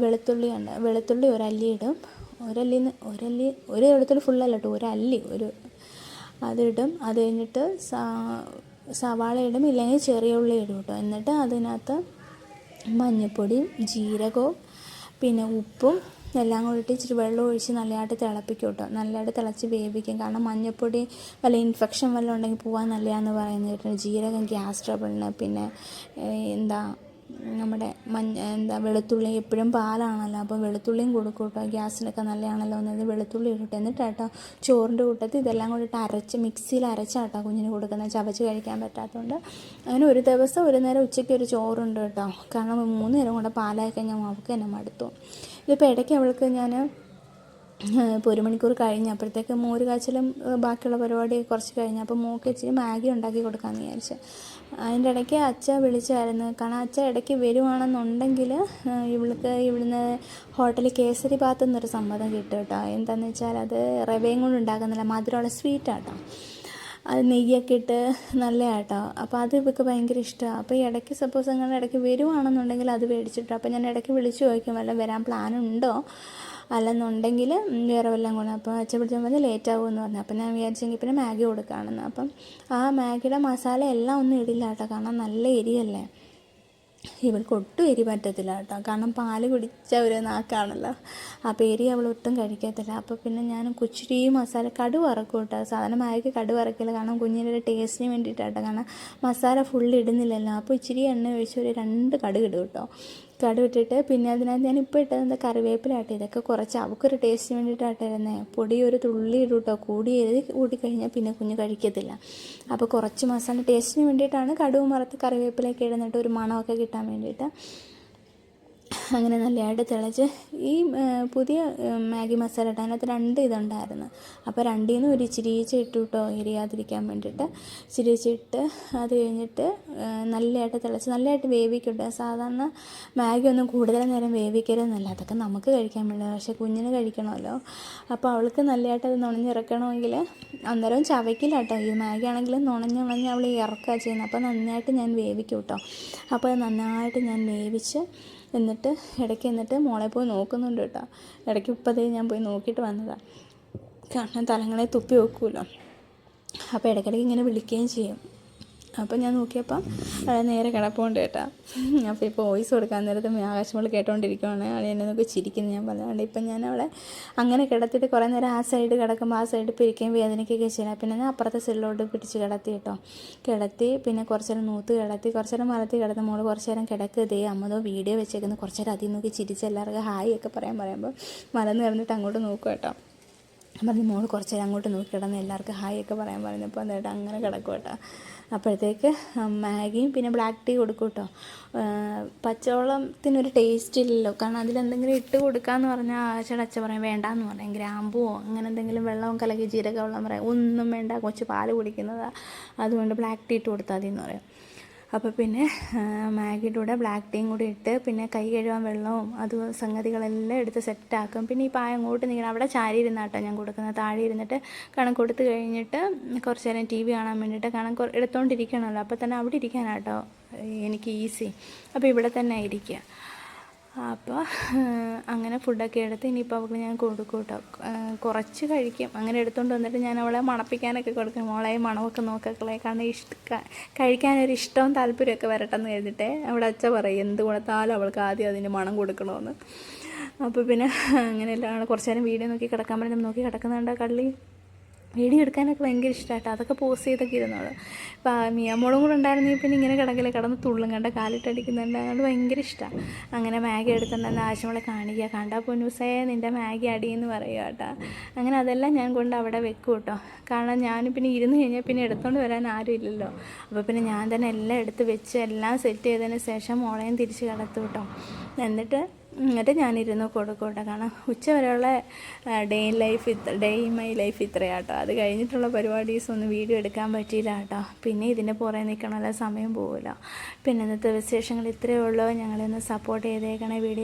വെളുത്തുള്ളി ഉണ്ട്. വെളുത്തുള്ളി ഒരല്ലി ഇടും. ഒരല്ലി ഒരല്ലി ഒരു വെളുത്തുള്ളി ഫുള്ളല്ല കേട്ടോ ഒരല്ലി ഒരു അതിടും. അത് കഴിഞ്ഞിട്ട് സവാള ഇടും. ഇല്ലെങ്കിൽ ചെറിയ ഉള്ളി ഇടും കേട്ടോ. എന്നിട്ട് അതിനകത്ത് മഞ്ഞൾപ്പൊടിയും ജീരകവും പിന്നെ ഉപ്പും എല്ലാം കൂടിയിട്ട് ഇച്ചിരി വെള്ളം ഒഴിച്ച് നല്ലതായിട്ട് തിളപ്പിക്കും കേട്ടോ. നല്ലതായിട്ട് തിളച്ച് വേവിക്കും. കാരണം മഞ്ഞൾപ്പൊടി വല്ല ഇൻഫെക്ഷൻ വല്ലതും ഉണ്ടെങ്കിൽ പോകാൻ നല്ലതാണെന്ന് പറയുന്നത് കേട്ടോ ജീരകം ഗ്യാസ് ട്രബിളിന് പിന്നെ എന്താ നമ്മുടെ മഞ്ഞ എന്താ വെളുത്തുള്ളി എപ്പോഴും പാലാണല്ലോ അപ്പോൾ വെളുത്തുള്ളിയും കൊടുക്കും കേട്ടോ ഗ്യാസിനൊക്കെ നല്ലതാണല്ലോ എന്നത് വെളുത്തുള്ളി ഇട്ടിട്ട് എന്നിട്ട് കേട്ടോ ചോറിന്റെ കൂട്ടത്തിൽ ഇതെല്ലാം കൂടിയിട്ട് അരച്ച് മിക്സിയിൽ അരച്ചാട്ടോ കുഞ്ഞിന് കൊടുക്കുന്നത് ചവച്ച് കഴിക്കാൻ പറ്റാത്തതുകൊണ്ട്. അങ്ങനെ ഒരു ദിവസം ഒരു നേരം ഉച്ചയ്ക്ക് ഒരു ചോറുണ്ട് കേട്ടോ. കാരണം മൂന്ന് നേരം കൂടെ പാലായി കഴിഞ്ഞാൽ അവൾക്ക് തന്നെ മടുത്തു. ഇതിപ്പോൾ ഇടയ്ക്ക് അവൾക്ക് ഞാൻ ഇപ്പോൾ ഒരു മണിക്കൂർ കഴിഞ്ഞ് അപ്പോഴത്തേക്ക് മോര് കാച്ചലും ബാക്കിയുള്ള പരിപാടി കുറച്ച് കഴിഞ്ഞ്. അപ്പോൾ മോക്ക് ഇച്ചിരി മാഗി ഉണ്ടാക്കി കൊടുക്കാമെന്ന് വിചാരിച്ചു. അതിന്റെ ഇടയ്ക്ക് അച്ഛ വിളിച്ചായിരുന്നു. കാരണം അച്ഛ ഇടയ്ക്ക് വരുവാണെന്നുണ്ടെങ്കിൽ ഇവൾക്ക് ഇവിടുന്ന് ഹോട്ടലിൽ കേസരി ഭാഗത്തു നിന്നൊരു സമ്മതം കിട്ടും കേട്ടോ. എന്താണെന്ന് വെച്ചാൽ അത് റവയും കൊണ്ട് ഉണ്ടാക്കുന്നില്ല. മധുരമുള്ള സ്വീറ്റാട്ടോ അത് നെയ്യൊക്കെ ഇട്ട് നല്ല കേട്ടോ അപ്പോൾ അത് ഇവൾക്ക് ഭയങ്കര ഇഷ്ടമാണ് അപ്പോൾ ഇടയ്ക്ക് സപ്പോസ് അങ്ങനെ ഇടയ്ക്ക് വരുവാണെന്നുണ്ടെങ്കിൽ അത് മേടിച്ചിട്ടോ അപ്പോൾ ഞാൻ ഇടയ്ക്ക് വിളിച്ചു ചോദിക്കും വല്ല വരാൻ പ്ലാൻ ഉണ്ടോ? അല്ലെന്നുണ്ടെങ്കിൽ വേറെ വല്ലതും കൊണ്ട് അപ്പോൾ അച്ഛൻ പിടിച്ചാൽ പറഞ്ഞ് ലേറ്റ് ആകുമെന്ന് പറഞ്ഞു. അപ്പം ഞാൻ വിചാരിച്ചെങ്കിൽ പിന്നെ മാഗി കൊടുക്കുകയാണെന്ന് അപ്പം ആ മാഗിയുടെ മസാല എല്ലാം ഒന്നും ഇടില്ല കേട്ടോ. കാരണം നല്ല എരിയല്ലേ ഇവൾക്ക് ഒട്ടും എരി പറ്റത്തില്ല കേട്ടോ. കാരണം പാൽ കുടിച്ച ഒരു നാക്കാണല്ലോ. അപ്പോൾ എരി അവൾ ഒട്ടും കഴിക്കത്തില്ല. അപ്പോൾ പിന്നെ ഞാൻ കുച്ചിരി മസാല കടു വറക്കും കേട്ടോ. സാധാരണ മായക്ക് കടു വറക്കില്ല കാരണം കുഞ്ഞിന്റെ ടേസ്റ്റിന് വേണ്ടിയിട്ടാട്ടോ. കാരണം മസാല ഫുള്ള് ഇടുന്നില്ലല്ലോ. അപ്പോൾ ഇച്ചിരി എണ്ണ ഒഴിച്ച് ഒരു രണ്ട് കടുക് ഇടും കേട്ടോ. കടുവിട്ടിട്ട് പിന്നെ അതിനകത്ത് ഞാൻ ഇപ്പോൾ ഇട്ടത് എന്താ കറിവേപ്പിലാട്ടെ. ഇതൊക്കെ കുറച്ച് അവക്കൊരു ടേസ്റ്റിന് വേണ്ടിയിട്ടാട്ടായിരുന്നേ പൊടി ഒരു തുള്ളി ഇടും കേട്ടോ കൂടി എഴുതി കൂടിക്കഴിഞ്ഞാൽ പിന്നെ കുഞ്ഞ് കഴിക്കത്തില്ല. അപ്പോൾ കുറച്ച് മസാല ടേസ്റ്റിന് വേണ്ടിയിട്ടാണ് കടുവ് മറത്ത് കറിവേപ്പിലൊക്കെ ഇടുന്നിട്ട് ഒരു മണമൊക്കെ കിട്ടാൻ വേണ്ടിയിട്ട്. അങ്ങനെ നല്ലതായിട്ട് തിളച്ച് ഈ പുതിയ മാഗി മസാല ഇട്ട് അതിനകത്ത് രണ്ട് ഇതുണ്ടായിരുന്നു. അപ്പോൾ രണ്ടിൽ നിന്ന് ഒരു ഇച്ചിരിച്ച് ഇട്ടു കേട്ടോ എരിയാതിരിക്കാൻ വേണ്ടിയിട്ട് ഇച്ചിരിച്ച് ഇട്ട് അത് കഴിഞ്ഞിട്ട് നല്ലതായിട്ട് തിളച്ച് നല്ലതായിട്ട് വേവിക്കട്ടെ. സാധാരണ മാഗി ഒന്നും കൂടുതൽ നേരം വേവിക്കരുതെന്നല്ല. അതൊക്കെ നമുക്ക് കഴിക്കാൻ വേണ്ടി പക്ഷേ കുഞ്ഞിന് കഴിക്കണമല്ലോ. അപ്പോൾ അവൾക്ക് നല്ലതായിട്ട് അത് നുണഞ്ഞിറക്കണമെങ്കിൽ അന്നേരം ചവയ്ക്കില്ല കേട്ടോ ഈ മാഗി ആണെങ്കിലും നുണഞ്ഞ് നുണഞ്ഞ് അവൾ ഇറക്കുക ചെയ്യുന്നത് അപ്പോൾ നന്നായിട്ട് ഞാൻ വേവിക്കും കേട്ടോ അപ്പോൾ നന്നായിട്ട് ഞാൻ വേവിച്ച് എന്നിട്ട് ഇടയ്ക്ക് എന്നിട്ട് മോളെ പോയി നോക്കുന്നുണ്ട് കേട്ടോ. ഇടയ്ക്ക് ഇപ്പതേ ഞാൻ പോയി നോക്കിയിട്ട് വന്നതാണ് കാരണം തലങ്ങളെ തുപ്പി വെക്കുമല്ലോ അപ്പോൾ ഇടയ്ക്കിടയ്ക്ക് ഇങ്ങനെ വിളിക്കുകയും ചെയ്യും. അപ്പോൾ ഞാൻ നോക്കിയപ്പം നേരെ കിടപ്പുണ്ട് കേട്ടോ. അപ്പോൾ ഇപ്പോൾ വോയിസ് കൊടുക്കാൻ നേരത്ത് ആകാശമുള്ള കേട്ടോണ്ടിരിക്കുവാണ്. അവൾ എന്നെ നോക്കി ചിരിക്കുന്നു. ഞാൻ പറഞ്ഞതുകൊണ്ട് ഇപ്പം ഞാൻ അവളെ അങ്ങനെ കിടത്തിയിട്ട് കുറേ നേരം ആ സൈഡ് കിടക്കുമ്പോൾ ആ സൈഡ് പിരിക്കുകയും വേദനയ്ക്കൊക്കെ ചെയ്യണം. പിന്നെ ഞാൻ അപ്പുറത്തെ സൈഡിലോട്ട് പിടിച്ച് കിടത്തി കേട്ടോ. കിടത്തി പിന്നെ കുറച്ച് നേരം നൂത്ത് കിടത്തി കുറച്ച് നേരം മലത്തി കിടന്ന് മോൾ കുറച്ച് നേരം കിടക്കതേ അമ്മതോ വീഡിയോ വെച്ചേക്കുന്നു. കുറച്ച് നേരം അതിൽ നോക്കി ചിരിച്ച് എല്ലാവർക്കും ഹായ് ഒക്കെ പറയാൻ പറയുമ്പോൾ മലന്ന് കിടന്നിട്ട് അങ്ങോട്ട് നോക്കും കേട്ടോ. പറഞ്ഞ് മോൾ കുറച്ച് നേരം അങ്ങോട്ട് നോക്കി കിടന്ന് എല്ലാവർക്കും ഹായ് ഒക്കെ പറയാൻ പറഞ്ഞപ്പോൾ എന്നിട്ട് അങ്ങനെ കിടക്കും കേട്ടോ. അപ്പോഴത്തേക്ക് മാഗിയും പിന്നെ ബ്ലാക്ക് ടീ കൊടുക്കും കേട്ടോ പച്ചവെള്ളത്തിനൊരു ടേസ്റ്റ് ഇല്ലല്ലോ. കാരണം അതിലെന്തെങ്കിലും ഇട്ട് കൊടുക്കാമെന്ന് പറഞ്ഞാൽ ആച്ചയുടെ അച്ഛൻ പറയും വേണ്ടാന്ന് പറയും. ഗ്രാമ്പുവോ അങ്ങനെ എന്തെങ്കിലും വെള്ളവും കലക്കി ജീരക വെള്ളം പറയാം. ഒന്നും വേണ്ട കൊച്ചു പാൽ കുടിക്കുന്നതാണ് അതുകൊണ്ട് ബ്ലാക്ക് ടീ ഇട്ട് കൊടുത്താൽ മതി എന്ന് പറയും. അപ്പോൾ പിന്നെ മാഗിയുടെ കൂടെ ബ്ലാക്ക് ടീയും കൂടി ഇട്ട് പിന്നെ കൈ കഴുകാൻ വെള്ളവും അത് സംഗതികളെല്ലാം എടുത്ത് സെറ്റാക്കും പിന്നെ ഈ പായ അങ്ങോട്ട് നിൽക്കണം അവിടെ ചാരി ഇരുന്നാട്ടോ ഞാൻ കൊടുക്കുന്നത്. താഴെ ഇരുന്നിട്ട് കണക്ക് കൊടുത്ത് കഴിഞ്ഞിട്ട് കുറച്ച് നേരം ടി വി കാണാൻ വേണ്ടിയിട്ട് കണക്ക് എടുത്തോണ്ടിരിക്കണമല്ലോ അപ്പോൾ തന്നെ അവിടെ ഇരിക്കാനാട്ടോ എനിക്ക് ഈസി അപ്പോൾ ഇവിടെ തന്നെ ഇരിക്കുക അപ്പോൾ അങ്ങനെ ഫുഡൊക്കെ എടുത്ത് ഇനിയിപ്പോൾ അവൾക്ക് ഞാൻ കൊടുക്കും കേട്ടോ. കുറച്ച് കഴിക്കും. അങ്ങനെ എടുത്തുകൊണ്ട് വന്നിട്ട് ഞാൻ അവളെ മണപ്പിക്കാനൊക്കെ കൊടുക്കും. മോളെ മണമൊക്കെ നോക്കക്കളെ. കാരണം ഇഷ്ട കഴിക്കാനൊരു ഇഷ്ടവും താല്പര്യമൊക്കെ വരട്ടെ എന്ന് കരുതിട്ടെ അവിടെ അച്ഛ പറയും എന്ത് കൊടുത്താലും അവൾക്ക് ആദ്യം അതിന് മണം കൊടുക്കണമെന്ന് അപ്പോൾ പിന്നെ അങ്ങനെയല്ല കുറച്ച് നേരം വീഡിയോ നോക്കി കിടക്കാൻ പറ്റും നോക്കി കിടക്കുന്നുണ്ട് കള്ളി? വീഡിയോ എടുക്കാനൊക്കെ ഭയങ്കര ഇഷ്ടമായിട്ടോ അതൊക്കെ പോസ്റ്റ് ചെയ്തൊക്കെ ഇരുന്നോളൂ അപ്പോൾ മിയമോളും കൂടെ ഉണ്ടായിരുന്നെങ്കിൽ പിന്നെ ഇങ്ങനെ കിടക്കില്ല കിടന്ന് തുള്ളും കണ്ട കാലിട്ടടിക്കുന്നുണ്ട് അതുകൊണ്ട് ഭയങ്കര ഇഷ്ടമാണ് അങ്ങനെ മാഗി എടുത്തുണ്ടെന്ന് ആശമളെ കാണിക്കുക. കണ്ടാൽ പൊന്നൂസേ നിന്റെ മാഗി അടിയെന്ന് പറയുക കേട്ടോ. അങ്ങനെ അതെല്ലാം ഞാൻ കൊണ്ട് അവിടെ വെക്കും കേട്ടോ. കാരണം ഞാൻ പിന്നെ ഇരുന്ന് കഴിഞ്ഞാൽ പിന്നെ എടുത്തുകൊണ്ട് വരാൻ ആരും ഇല്ലല്ലോ. അപ്പോൾ പിന്നെ ഞാൻ തന്നെ എല്ലാം എടുത്ത് വെച്ച് എല്ലാം സെറ്റ് ചെയ്തതിന് ശേഷം മോളെയും തിരിച്ച് കിടത്തു കേട്ടോ. എന്നിട്ട് എന്നിട്ട് ഞാനിരുന്ന് കൊടുക്കും കേട്ടോ. കാരണം ഉച്ചവരെയുള്ള ഡേ ലൈഫ് ഇത്ര ഡേ ഇൻ മൈ ലൈഫ് ഇത്രയാട്ടോ അത് കഴിഞ്ഞിട്ടുള്ള പരിപാടീസ് ഒന്നും വീഡിയോ എടുക്കാൻ പറ്റിയില്ല കേട്ടോ. പിന്നെ ഇതിന്റെ പുറകെ നിൽക്കണമല്ലോ സമയം പോകില്ല പിന്നെ ഇന്നത്തെ വിശേഷങ്ങൾ ഇത്രയേ ഉള്ളൂ. ഞങ്ങളെ ഒന്ന് സപ്പോർട്ട് ചെയ്തേക്കണേ വീഡിയോ